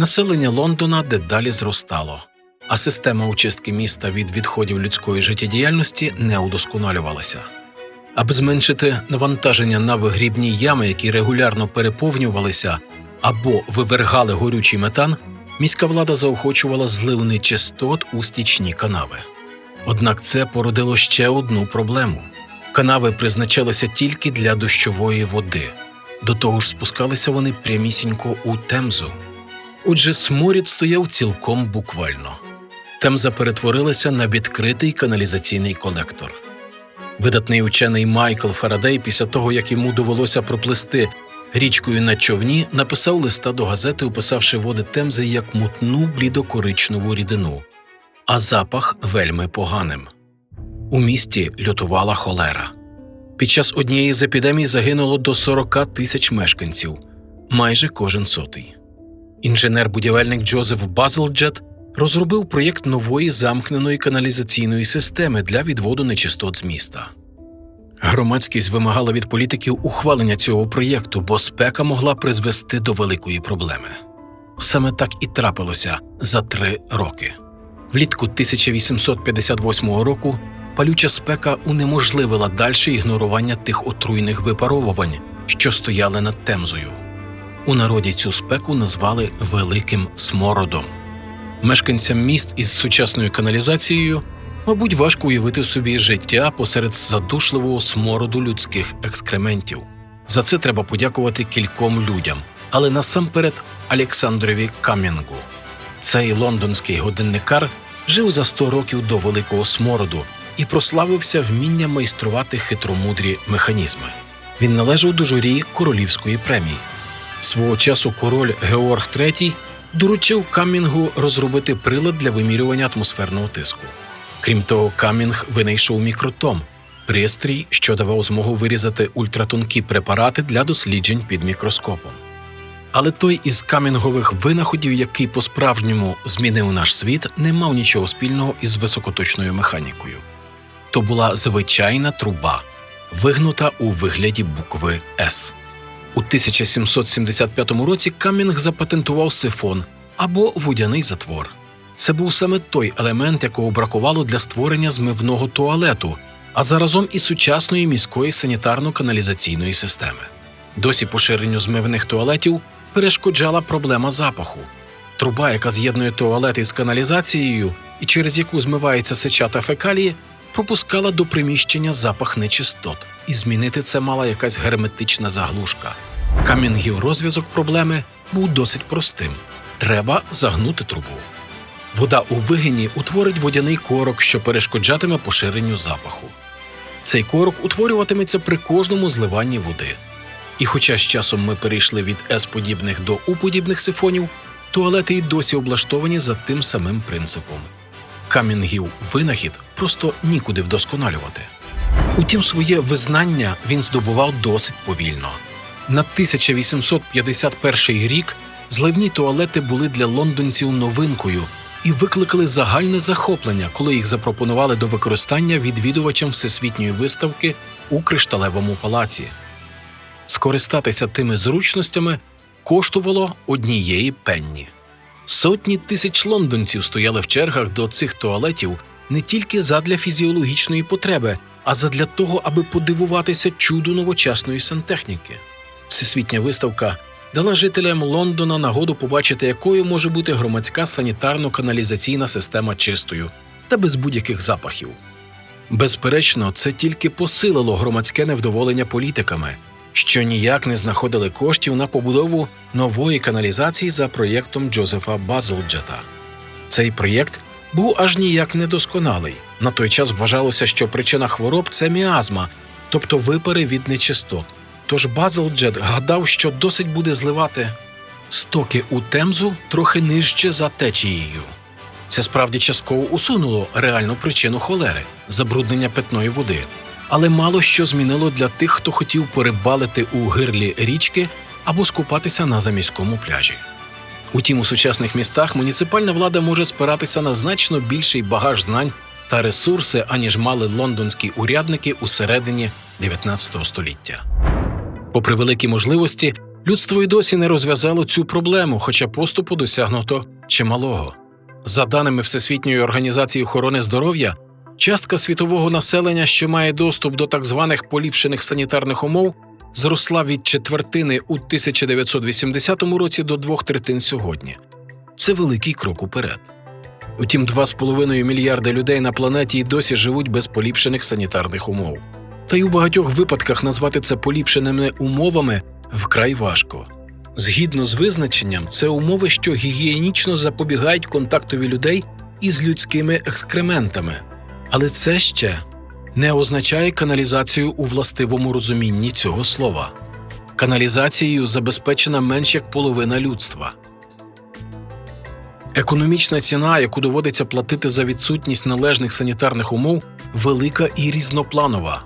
Населення Лондона дедалі зростало, а система очистки міста від відходів людської життєдіяльності не удосконалювалася. Аби зменшити навантаження на вигрібні ями, які регулярно переповнювалися або вивергали горючий метан, міська влада заохочувала злив нечистот у стічні канави. Однак це породило ще одну проблему. Канави призначалися тільки для дощової води. До того ж, спускалися вони прямісінько у Темзу. Отже, сморід стояв цілком буквально. Темза перетворилася на відкритий каналізаційний колектор. Видатний учений Майкл Фарадей, після того як йому довелося проплисти річкою на човні, написав листа до газети, описавши води Темзи як мутну блідокоричневу рідину, а запах вельми поганим. У місті лютувала холера. Під час однієї з епідемій загинуло до 40 тисяч мешканців, майже кожен сотий. Інженер-будівельник Джозеф Базлджет розробив проєкт нової замкненої каналізаційної системи для відводу нечистот з міста. Громадськість вимагала від політиків ухвалення цього проєкту, бо спека могла призвести до великої проблеми. Саме так і трапилося за три роки. Влітку 1858 року палюча спека унеможливила дальше ігнорування тих отруйних випаровувань, що стояли над Темзою. У народі цю спеку назвали Великим Смородом. Мешканцям міст із сучасною каналізацією, мабуть, важко уявити собі життя посеред задушливого смороду людських екскрементів. За це треба подякувати кільком людям, але насамперед Олександрові Кам'янгу. Цей лондонський годинникар жив за 100 років до великого смороду і прославився вмінням майструвати хитромудрі механізми. Він належав до журі королівської премії. Свого часу король Георг III доручив Камінгу розробити прилад для вимірювання атмосферного тиску. Крім того, Камінг винайшов мікротом пристрій, що давав змогу вирізати ультратонкі препарати для досліджень під мікроскопом. Але той із камінгових винаходів, який по-справжньому змінив наш світ, не мав нічого спільного із високоточною механікою. То була звичайна труба, вигнута у вигляді букви С. У 1775 році Камінг запатентував сифон або водяний затвор. Це був саме той елемент, якого бракувало для створення змивного туалету, а заразом і сучасної міської санітарно-каналізаційної системи. Досі поширенню змивних туалетів перешкоджала проблема запаху. Труба, яка з'єднує туалет із каналізацією і через яку змивається сеча та фекалії, пропускала до приміщення запах нечистот, і змінити це мала якась герметична заглушка. Камінгів розв'язок проблеми був досить простим: треба загнути трубу. Вода у вигині утворить водяний корок, що перешкоджатиме поширенню запаху. Цей корок утворюватиметься при кожному зливанні води. І хоча з часом ми перейшли від С-подібних до У-подібних сифонів, туалети й досі облаштовані за тим самим принципом. Камінгів винахід просто нікуди вдосконалювати. Утім, своє визнання він здобував досить повільно. На 1851 рік зливні туалети були для лондонців новинкою і викликали загальне захоплення, коли їх запропонували до використання відвідувачам всесвітньої виставки у кришталевому палаці. Скористатися тими зручностями коштувало однієї пенні. Сотні тисяч лондонців стояли в чергах до цих туалетів не тільки задля фізіологічної потреби, а задля того, аби подивуватися чуду новочасної сантехніки. Всесвітня виставка дала жителям Лондона нагоду побачити, якою може бути громадська санітарно-каналізаційна система чистою та без будь-яких запахів. Безперечно, це тільки посилило громадське невдоволення політиками, що ніяк не знаходили коштів на побудову нової каналізації за проєктом Джозефа Базлджета. Цей проєкт був аж ніяк недосконалий. На той час вважалося, що причина хвороб це міазма, тобто випари від нечистот. Тож Базлджет гадав, що досить буде зливати Стоки у Темзу трохи нижче за течією. Це справді частково усунуло реальну причину холери забруднення питної води, але мало що змінило для тих, хто хотів порибалити у гирлі річки або скупатися на заміському пляжі. Утім, у сучасних містах муніципальна влада може спиратися на значно більший багаж знань та ресурси, аніж мали лондонські урядники у середині 19 століття. Попри великі можливості, людство й досі не розв'язало цю проблему, хоча поступу досягнуто чималого. За даними Всесвітньої організації охорони здоров'я, частка світового населення, що має доступ до так званих поліпшених санітарних умов, зросла від четвертини у 1980 році до двох третин сьогодні. Це великий крок уперед. Утім, 2,5 мільярда людей на планеті й досі живуть без поліпшених санітарних умов. Та й у багатьох випадках назвати це поліпшеними умовами вкрай важко. Згідно з визначенням, це умови, що гігієнічно запобігають контактові людей із людськими екскрементами. Але це ще не означає каналізацію у властивому розумінні цього слова. Каналізацією забезпечена менш як половина людства. Економічна ціна, яку доводиться платити за відсутність належних санітарних умов, велика і різнопланова.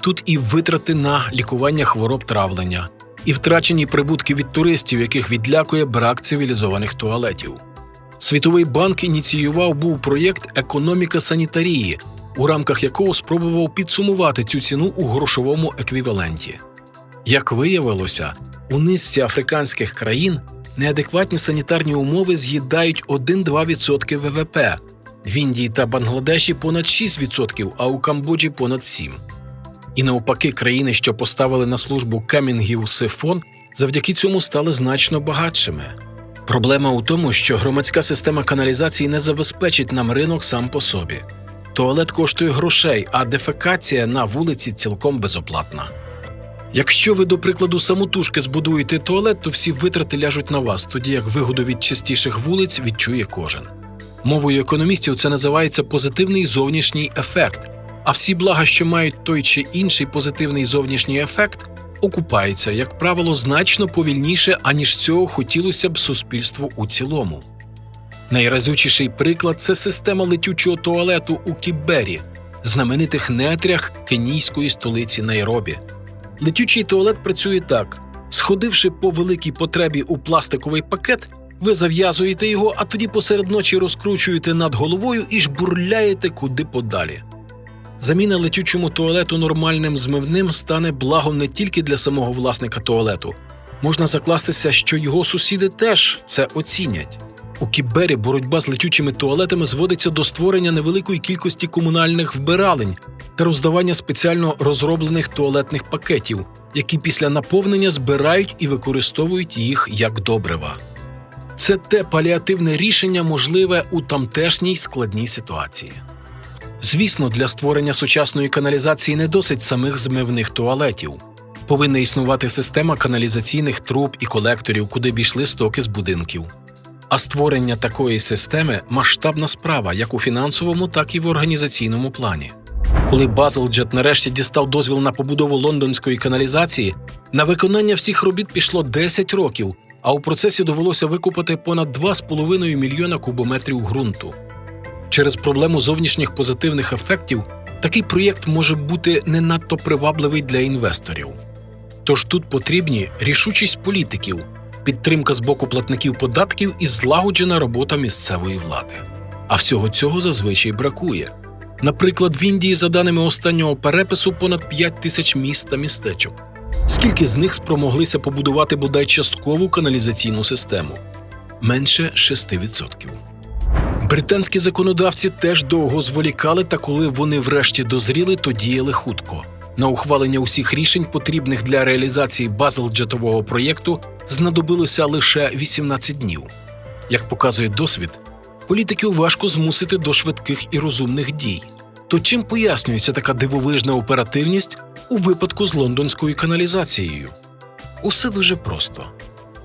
Тут і витрати на лікування хвороб травлення, і втрачені прибутки від туристів, яких відлякує брак цивілізованих туалетів. Світовий банк ініціював був проєкт Економіка санітарії, у рамках якого спробував підсумувати цю ціну у грошовому еквіваленті. Як виявилося, у низці африканських країн неадекватні санітарні умови з'їдають 1-2% ВВП, в Індії та Бангладеші понад 6%, а у Камбоджі понад 7%. І навпаки, країни, що поставили на службу кемінгів сифон, завдяки цьому стали значно багатшими. Проблема у тому, що громадська система каналізації не забезпечить нам ринок сам по собі. Туалет коштує грошей, а дефекація на вулиці цілком безоплатна. Якщо ви, до прикладу, самотужки збудуєте туалет, то всі витрати ляжуть на вас, тоді як вигоду від чистіших вулиць відчує кожен. Мовою економістів це називається позитивний зовнішній ефект, а всі блага, що мають той чи інший позитивний зовнішній ефект, окупаються, як правило, значно повільніше, аніж цього хотілося б суспільству у цілому. Найразючіший приклад це система летючого туалету у Кібері, знаменитих нетрях кенійської столиці Найробі. Летючий туалет працює так: сходивши по великій потребі у пластиковий пакет, ви зав'язуєте його, а тоді посеред ночі розкручуєте над головою і жбурляєте куди подалі. Заміна летючому туалету нормальним змивним стане благом не тільки для самого власника туалету. Можна закластися, що його сусіди теж це оцінять. У Кібері боротьба з летючими туалетами зводиться до створення невеликої кількості комунальних вбиралень та роздавання спеціально розроблених туалетних пакетів, які після наповнення збирають і використовують їх як добрива. Це те паліативне рішення можливе у тамтешній складній ситуації. Звісно, для створення сучасної каналізації не досить самих змивних туалетів. Повинна існувати система каналізаційних труб і колекторів, куди б йшли стоки з будинків. А створення такої системи масштабна справа як у фінансовому, так і в організаційному плані. Коли Базелджет нарешті дістав дозвіл на побудову лондонської каналізації, на виконання всіх робіт пішло 10 років, а у процесі довелося викупити понад 2,5 мільйона кубометрів ґрунту. Через проблему зовнішніх позитивних ефектів такий проєкт може бути не надто привабливий для інвесторів. Тож тут потрібні рішучість політиків, підтримка з боку платників податків і злагоджена робота місцевої влади. А всього цього зазвичай бракує. Наприклад, в Індії, за даними останнього перепису, понад 5 тисяч міст та містечок. Скільки з них спромоглися побудувати бодай часткову каналізаційну систему? Менше 6%. Британські законодавці теж довго зволікали, та коли вони врешті дозріли, то діяли хутко. На ухвалення усіх рішень, потрібних для реалізації базелджетового проєкту, знадобилося лише 18 днів. Як показує досвід, політиків важко змусити до швидких і розумних дій. То чим пояснюється така дивовижна оперативність у випадку з лондонською каналізацією? Усе дуже просто.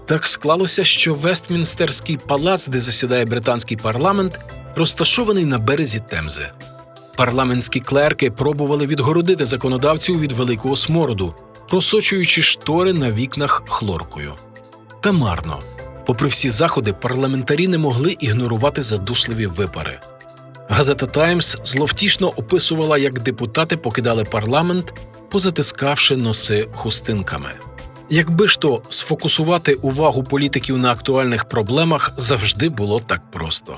Так склалося, що Вестмінстерський палац, де засідає британський парламент, розташований на березі Темзи. Парламентські клерки пробували відгородити законодавців від великого смороду, просочуючи штори на вікнах хлоркою. Та марно. Попри всі заходи, парламентарі не могли ігнорувати задушливі випари. Газета Таймс зловтішно описувала, як депутати покидали парламент, позатискавши носи хустинками. Якби ж то сфокусувати увагу політиків на актуальних проблемах завжди було так просто.